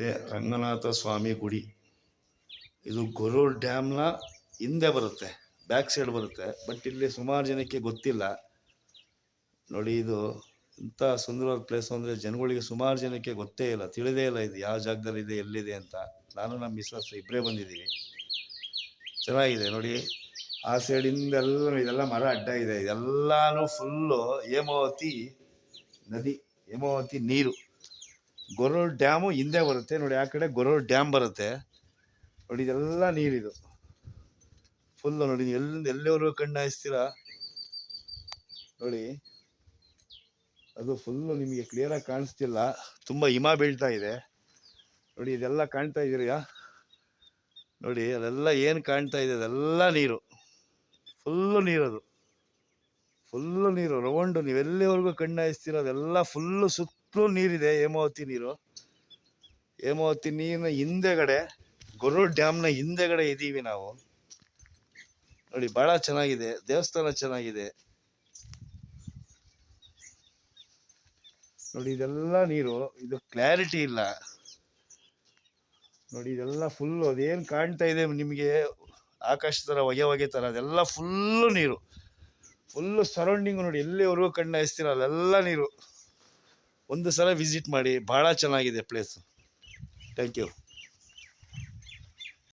ಇದೆ ರಂಗನಾಥ ಸ್ವಾಮಿ ಗುಡಿ. ಇದು ಗೊರೂರ್ ಡ್ಯಾಮ್ನ ಹಿಂದೆ ಬರುತ್ತೆ ಬ್ಯಾಕ್ ಸೈಡ್ ಬರುತ್ತೆ. ಬಟ್ ಇಲ್ಲಿ ಸುಮಾರು ಜನಕ್ಕೆ ಗೊತ್ತಿಲ್ಲ. ನೋಡಿ ಇದು ಇಂಥ ಸುಂದರವಾದ ಪ್ಲೇಸ್ ಅಂದರೆ ಜನಗಳಿಗೆ ಸುಮಾರು ಜನಕ್ಕೆ ಗೊತ್ತೇ ಇಲ್ಲ, ತಿಳಿದೇ ಇಲ್ಲ ಇದು ಯಾವ ಜಾಗದಲ್ಲಿ ಇದೆ, ಎಲ್ಲಿದೆ ಅಂತ. ನಾನು ನಮ್ಮ ಮಿಸ್ಸಸ್ ಇಬ್ಬರೇ ಬಂದಿದ್ದೀವಿ. ಚೆನ್ನಾಗಿದೆ, ನೋಡಿ. ಆ ಸೈಡಿಂದೆಲ್ಲ ಇದೆಲ್ಲ ಮರ ಅಡ್ಡ ಇದೆ. ಇದೆಲ್ಲಾನು ಫುಲ್ಲು ಹೇಮಾವತಿ ನದಿ, ಹೇಮಾವತಿ ನೀರು. ಗೊರೂರ್ ಡ್ಯಾಮು ಹಿಂದೆ ಬರುತ್ತೆ. ನೋಡಿ, ಆ ಕಡೆ ಗೊರೂರ್ ಡ್ಯಾಮ್ ಬರುತ್ತೆ. ನೋಡಿ, ಇದೆಲ್ಲ ನೀರಿದು. ಫುಲ್ಲು ನೋಡಿ ಎಲ್ಲಿಂದ ಎಲ್ಲಿವರೆಗೂ ಕಣ್ಣು ಹಾಯಿಸ್ತೀರಾ? ನೋಡಿ, ಅದು ಫುಲ್ಲು ನಿಮಗೆ ಕ್ಲಿಯರಾಗಿ ಕಾಣಿಸ್ತಿಲ್ಲ. ತುಂಬ ಹಿಮ ಬೀಳ್ತಾ ಇದೆ. ನೋಡಿ, ಇದೆಲ್ಲ ಕಾಣ್ತಾ ಇದೀರಾ? ನೋಡಿ, ಅದೆಲ್ಲ ಏನು ಕಾಣ್ತಾ ಇದೆ? ಅದೆಲ್ಲ ನೀರು. ಫುಲ್ಲು ನೀರದು. ಫುಲ್ಲು ನೀರು, ರೌಂಡು ನೀವೆಲ್ಲಿವರೆಗೂ ಕಣ್ಣು ಹಾಯಿಸ್ತೀರ ಅದೆಲ್ಲ ಫುಲ್ಲು ಸುತ್ತಲೂ ನೀರಿದೆ, ಹೇಮಾವತಿ ನೀರು. ಹೇಮಾವತಿ ನೀರಿನ ಹಿಂದೆಗಡೆ, ಗೊರೂರ್ ಡ್ಯಾಮ್ನ ಹಿಂದೆಗಡೆ ಇದ್ದೀವಿ ನಾವು. ನೋಡಿ ಭಾಳ ಚೆನ್ನಾಗಿದೆ, ದೇವಸ್ಥಾನ ಚೆನ್ನಾಗಿದೆ. ನೋಡಿ, ಇದೆಲ್ಲ ನೀರು, ಇದು ಕ್ಲಾರಿಟಿ ಇಲ್ಲ. ನೋಡಿ, ಇದೆಲ್ಲ ಫುಲ್ಲು ಅದೇನು ಕಾಣ್ತಾ ಇದೆ ನಿಮಗೆ? ಆಕಾಶ ಥರ ಹೊಗೆ ಹೊಗೆ ಥರ ಅದೆಲ್ಲ ಫುಲ್ಲು ನೀರು. ಫುಲ್ಲು ಸರೌಂಡಿಂಗು ನೋಡಿ ಎಲ್ಲಿವರೆಗೂ ಕಣ್ಣು ಹಾಯಿಸ್ತೀರ ಅಲ್ಲೆಲ್ಲ ನೀರು. ಒಂದು ಸಲ ವಿಸಿಟ್ ಮಾಡಿ, ಭಾಳ ಚೆನ್ನಾಗಿದೆ ಪ್ಲೇಸು ಥ್ಯಾಂಕ್ ಯು